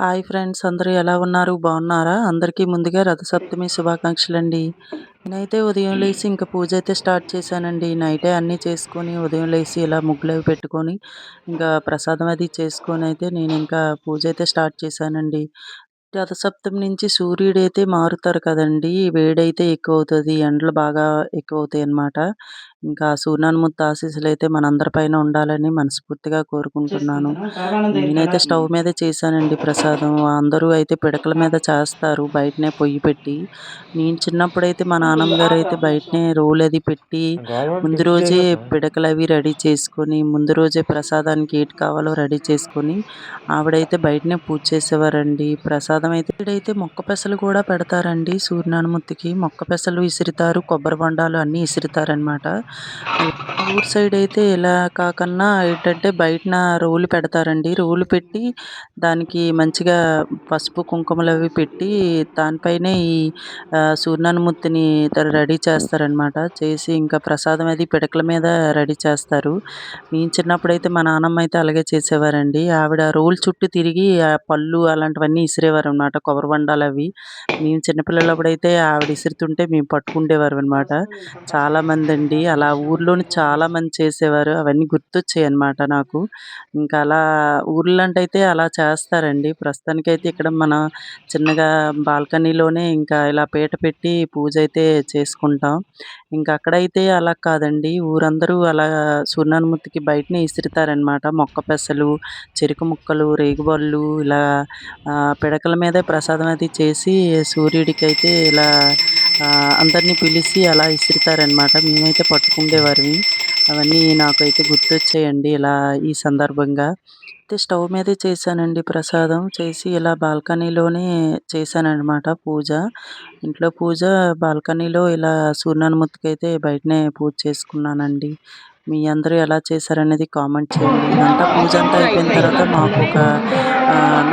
Hi friends అందరూ ఎలా ఉన్నారు? బాగున్నారా? అందరికీ ముందుగా రథసప్తమి శుభాకాంక్షలండి. నేనైతే ఉదయం లేచి ఇంకా పూజ అయితే స్టార్ట్ చేశానండి. నైటే అన్నీ చేసుకొని ఉదయం లేచి ఇలా ముగ్గులు అవి పెట్టుకొని ఇంకా ప్రసాదం అది చేసుకొని అయితే నేను ఇంకా పూజ అయితే స్టార్ట్ చేశానండి. రథసప్తమి నుంచి సూర్యుడు అయితే మారుతారు కదండి. వేడైతే ఎక్కువ అవుతుంది ఎండలు బాగా ఎక్కువ అవుతాయి అన్నమాట ఇంకా సూర్యనారాయణమూర్తి ఆశీస్సులు అయితే మనందరి పైన ఉండాలని మనస్ఫూర్తిగా కోరుకుంటున్నాను. నేనైతే స్టవ్ మీద చేశానండి ప్రసాదం. అందరూ అయితే పిడకల మీద చేస్తారు బయటనే పొయ్యి పెట్టి. నేను చిన్నప్పుడైతే మా నాన్నమ్మ గారు అయితే బయటనే రోలు అది పెట్టి ముందు రోజే పిడకలు అవి రెడీ చేసుకొని ముందు రోజే ప్రసాదానికి ఏటి కావాలో రెడీ చేసుకొని ఆవిడైతే బయటనే పూజ చేసేవారండి. ప్రసాదం అయితే ఇక్కడైతే మొక్క పెసలు కూడా పెడతారండి సూర్యనారాయణమూర్తికి. మొక్క పెసలు విసురుతారు కొబ్బరి బొండాలు అన్నీ విసురుతారనమాట ఊరు సైడ్ అయితే ఇలా కాకన్నా ఏంటంటే బయటన రోలు పెడతారండి. రోలు పెట్టి దానికి మంచిగా పసుపు కుంకుమలు అవి పెట్టి దానిపైనే ఈ ఆ, రెడీ చేస్తారనమాట చేసి ఇంకా ప్రసాదం అది పిడకల మీద రెడీ చేస్తారు. మేము చిన్నప్పుడు అయితే మా నాన్నమ్మ అయితే అలాగే చేసేవారండి. ఆవిడ రోల్ చుట్టూ తిరిగి ఆ పళ్ళు అలాంటివన్నీ ఇసిరేవారు అనమాట కొబ్బరి బండాలు అవి. మేము చిన్నపిల్లలప్పుడు అయితే ఆవిడ ఇసురుతుంటే మేము పట్టుకుండేవారు అనమాట చాలా మంది అండి అలా అలా ఊర్లోని చాలా మంది చేసేవారు. అవన్నీ గుర్తొచ్చాయి అన్నమాట నాకు. ఇంకా అలా ఊర్లంటే అంటే అయితే అలా చేస్తారండి. ప్రస్తుతానికైతే ఇక్కడ మన చిన్నగా బాల్కనీలోనే ఇంకా ఇలా పీట పెట్టి పూజ అయితే చేసుకుంటాం. ఇంకా అక్కడైతే అలా కాదండి. ఊరందరూ అలా సూర్యనారాయణమూర్తికి బయటనే విసురుతారనమాట మొక్క పెసలు చెరుకు ముక్కలు రేగుబళ్ళు ఇలా పిడకల మీదే ప్రసాదం అది చేసి సూర్యుడికి అయితే ఇలా అందరినీ పిలిచి అలా విసురుతారనమాట మేమైతే పట్టుకుండేవారిని. అవన్నీ నాకైతే గుర్తొచ్చాయండి ఇలా ఈ సందర్భంగా. అయితే స్టవ్ మీదే చేశానండి ప్రసాదం. చేసి ఇలా బాల్కనీలోనే చేశానన్నమాట పూజ. ఇంట్లో పూజ బాల్కనీలో ఇలా సూర్యనారాయణమూర్తికి అయితే బయటనే పూజ చేసుకున్నానండి. మీ అందరూ ఎలా చేశారనేది కామెంట్ చేయండి. ఇదంతా పూజ అంతా అయిపోయిన తర్వాత మాకు ఒక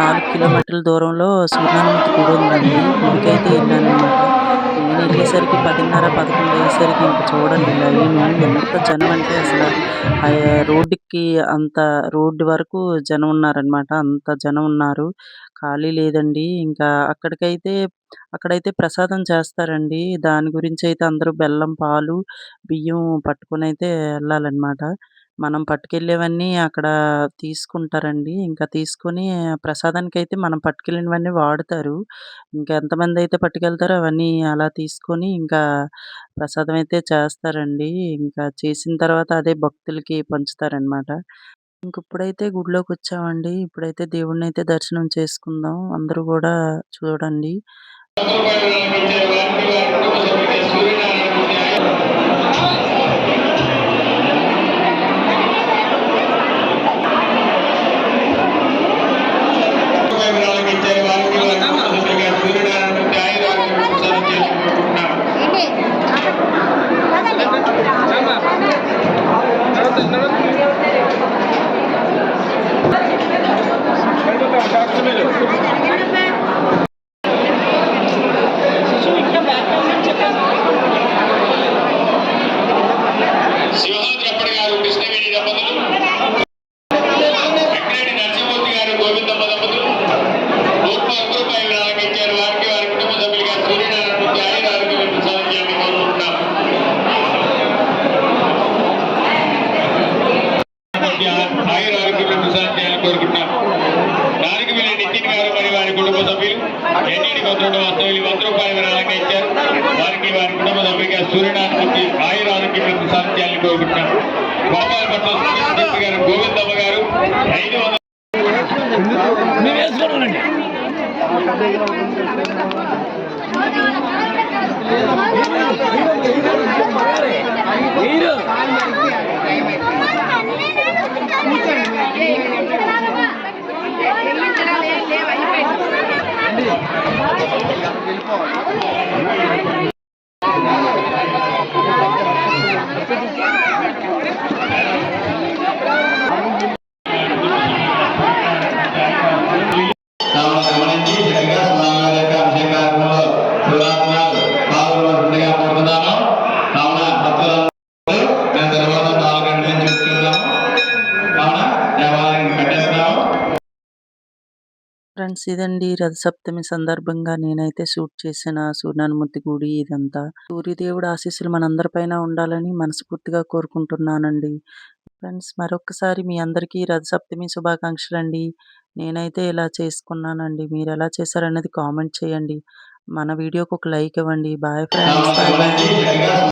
నాలుగు కిలోమీటర్ల దూరంలో సూర్యనారాయణమూర్తి గుడి ఉందండి. గుడికైతే వెళ్ళానమాట నేను వెళ్ళేసరికి పదిన్నర పదకొండు అయ్యేసరికి ఇంక చూడండి లైన్ ఎంత జనం అంటే అసలు రోడ్డుకి అంత రోడ్డు వరకు జనం ఉన్నారనమాట అంత జనం ఉన్నారు. ఖాళీ లేదండి. ఇంకా అక్కడికైతే అక్కడైతే ప్రసాదం చేస్తారండి. దాని గురించి అయితే అందరూ బెల్లం పాలు బియ్యం పట్టుకొని అయితే వెళ్ళాలన్నమాట. మనం పట్టుకెళ్ళేవన్నీ అక్కడ తీసుకుంటారండి. ఇంకా తీసుకొని అయితే మనం పట్టుకెళ్ళినవన్నీ వాడుతారు. ఇంకా ఎంతమంది అయితే పట్టుకెళ్తారో అవన్నీ అలా తీసుకొని ఇంకా ప్రసాదం అయితే చేస్తారండి. ఇంకా చేసిన తర్వాత అదే భక్తులకి పంచుతారనమాట ఇంక ఇప్పుడైతే గుడిలోకి వచ్చామండి ఇప్పుడైతే దేవుడిని అయితే దర్శనం చేసుకుందాం. అందరూ కూడా చూడండి సింహాద్రప్పటి గారు కృష్ణవేణి దంపతులు వెంకటరెడ్డి నరసింహమూర్తి గారు గోవిందమ్మ దంపతులు నూట ఒక్క రూపాయలు ఆలకించారు వారికి వారి కుటుంబ సభ్యులుగా సూర్యనారాయణమూర్తి ఆయన ఆరోగ్యం ప్రసాదించాలని కోరుకుంటున్నాం ఆయన ఆరోగ్యం ప్రసాదించాలని కోరుకుంటున్నాం నాలుగువేల నితిన్ గారు మరియు వారి కుటుంబ సభ్యులు ఎన్డీని కొందరు వంద రూపాయల విరాళంగా ఇచ్చారు వారికి వారి కుటుంబ సభ్యుగా సూర్యనారాయణమూర్తి ఆయుర ఆరోగ్యం సాధ్యాన్ని కోరుకుంటున్నాం. గోపాలపట్నం సురేష్ గారు గోవిందమ్మ గారు ఐదు వందల వెళ్ళిపోవాలి. ఫ్రెండ్స్ ఇదండి రథసప్తమి సందర్భంగా నేనైతే షూట్ చేసిన సూర్యనారాయణమూర్తి గుడి ఇదంతా. సూర్యదేవుడు ఆశీస్సులు మనందరిపైన ఉండాలని మనస్ఫూర్తిగా కోరుకుంటున్నానండి. ఫ్రెండ్స్ మరొకసారి మీ అందరికీ రథసప్తమి శుభాకాంక్షలండి. నేనైతే ఇలా చేసుకున్నానండి. మీరు ఎలా చేశారనేది కామెంట్ చేయండి. మన వీడియోకి ఒక లైక్ ఇవ్వండి. Bye friends. Bye bye.